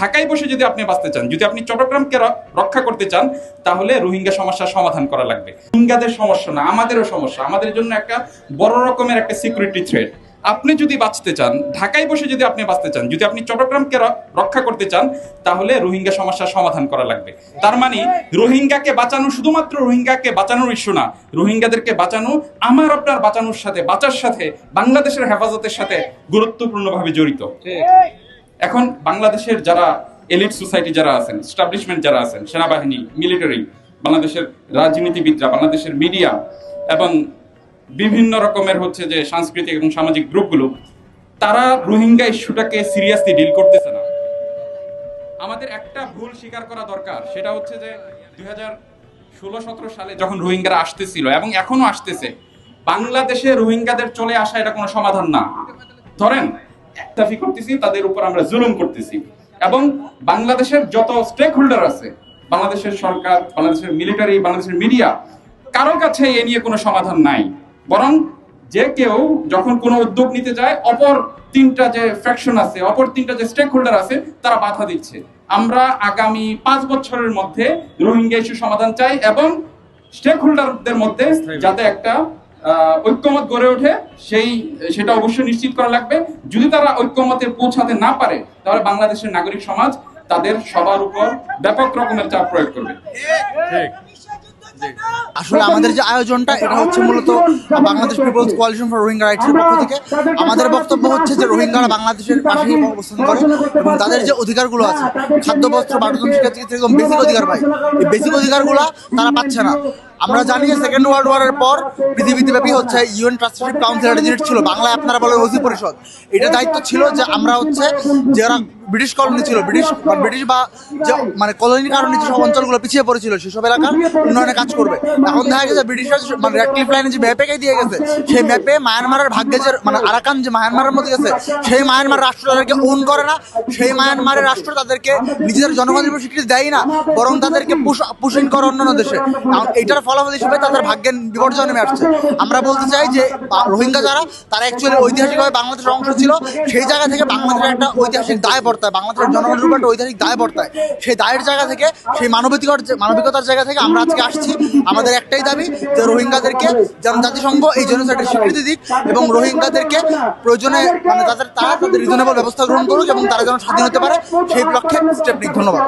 ঢাকায় বসে যদি আপনি বাঁচতে চান, যদি আপনি চট্টগ্রামকে রক্ষা করতে চান, তাহলে রোহিঙ্গা সমস্যার সমাধান করা লাগবে। রোহিঙ্গাদের সমস্যা না, আমাদেরও সমস্যা। আমাদের জন্য একটা বড় রকমের একটা সিকিউরিটি থ্রেট আপনি যদি বাঁচতে চান, ঢাকায় বসে যদি আপনি বাঁচতে চান, যদি আপনি চট্টগ্রামকে রক্ষা করতে চান, তাহলে রোহিঙ্গা সমস্যার সমাধান করা লাগবে। তার মানে রোহিঙ্গাকে বাঁচানো শুধুমাত্র রোহিঙ্গাকে বাঁচানোর ইস্যু না, রোহিঙ্গাদেরকে বাঁচানো, আমার, আপনার বাঁচানোর সাথে, বাঁচার সাথে, বাংলাদেশের হেফাজতের সাথে গুরুত্বপূর্ণভাবে জড়িত। এখন বাংলাদেশের যারা এলিট সোসাইটি যারা আছেন স্টাবলিশমেন্ট যারা আছেন, সেনাবাহিনী মিলিটারি বাংলাদেশের রাজনীতিবিদরা, বাংলাদেশের মিডিয়া এবং বিভিন্ন রকমের হচ্ছে যে সাংস্কৃতিক এবং সামাজিক গ্রুপগুলো, তারা রোহিঙ্গা ইস্যুটাকে সিরিয়াসলি ডিল করতেছে না। আমাদের একটা ভুল স্বীকার করা দরকার, সেটা হচ্ছে যে দুই হাজার ষোলো সতেরো সালে যখন রোহিঙ্গারা আসতেছিল, এবং এখনও আসতেছে, বাংলাদেশে রোহিঙ্গাদের চলে আসা এটা কোনো সমাধান না। ধরেন একটাফি করতেছি তাদের উপর আমরা জুলুম করতেছি। এবং বাংলাদেশের যত স্টেক হোল্ডার আছে বাংলাদেশের সরকার বাংলাদেশের মিলিটারি বাংলাদেশের মিডিয়া কারোর কাছে এ নিয়ে কোনো সমাধান নাই। বরং যে কেউ যখন কোনো উদ্যোগ নিতে যায় অপর তিনটা যে ফ্যাকশন আছে অপর তিনটা যে স্টেক হোল্ডার আছে তারা বাধা দিচ্ছে। আমরা আগামী পাঁচ বছরের মধ্যে রোহিঙ্গা ইস্যু সমাধান চাই এবং স্টেক হোল্ডারদের মধ্যে যাতে একটা ঐক্যমত গড়ে ওঠে সেই সেটা অবশ্যই নিশ্চিত করা লাগবে। যদি তারা ঐক্যমতে পৌঁছাতে না পারে তাহলে বাংলাদেশের নাগরিক সমাজ তাদের সবার উপর ব্যাপক রকমের চাপ প্রয়োগ করবে। আসলে আমাদের যে আয়োজনটা এটা হচ্ছে মূলত Bangladesh people's coalition for Rohingya রাইটসের পক্ষ থেকে। আমাদের বক্তব্য হচ্ছে যে রোহিঙ্গারা বাংলাদেশের পাশেই অবস্থান করে এবং তাদের যে অধিকারগুলো আছে খাদ্য বস্ত্র বাটন শিক্ষা চিকিৎসা এরকম বেসিক অধিকার পায়। এই বেসিক অধিকারগুলো তারা পাচ্ছে না। আমরা জানি যে সেকেন্ড ওয়ার্ল্ড ওয়ারের পর পৃথিবীতে ব্যাপী হচ্ছে ইউএন ট্রাস্টশিপ কাউন্সিল একটা জিনিস ছিল বাংলায় আপনারা বলেন ওসি পরিষদ। এটা দায়িত্ব ছিল যে আমরা হচ্ছে যারা ব্রিটিশ কলোনি ছিল ব্রিটিশ ব্রিটিশ বা যে মানে কলোনির কারণে যেসব অঞ্চলগুলো পিছিয়ে পড়েছিল, সেসব এলাকার উন্নয়নে কাজ করবে। এখন দেখা গেছে ব্রিটিশরা মানে রেড ক্লিফ লাইনে যে ম্যাপে দিয়ে গেছে, সেই ম্যাপে মায়ানমারের ভাগ্যে যে মানে আরাকান যে মায়ানমারের মধ্যে গেছে, সেই মায়ানমার রাষ্ট্র তাদেরকে ওন করে না, সেই মায়ানমারের রাষ্ট্র তাদেরকে নিজেদের জনগণের স্বীকৃতি দেয় না, বরং তাদেরকে পুষিন করে অন্যান্য দেশে। এইটার ফলাফল হিসেবে তাদের ভাগ্যের বিপর্যয় নেমে আসছে। আমরা বলতে চাই যে রোহিঙ্গা যারা, তারা অ্যাকচুয়ালি ঐতিহাসিকভাবে বাংলাদেশের অংশ ছিল। সেই জায়গা থেকে বাংলাদেশের একটা ঐতিহাসিক দায় বর্তায়, বাংলাদেশের জনগণের উপর একটা ঐতিহাসিক দায় বর্তায়। সেই দায়ের জায়গা থেকে, সেই মানবিকতার মানবিকতার জায়গা থেকে আমরা আজকে আসছি। আমাদের একটাই দাবি যে, রোহিঙ্গাদেরকে যেন জাতিসংঘ এই জনসাইডের স্বীকৃতি দিক এবং রোহিঙ্গাদেরকে প্রয়োজনে মানে তাদের, তারা তাদের রিজনেবল ব্যবস্থা গ্রহণ করুক এবং তারা যেন স্বাধীন হতে পারে। সেই লক্ষ্যে স্টেপ নিক। ধন্যবাদ।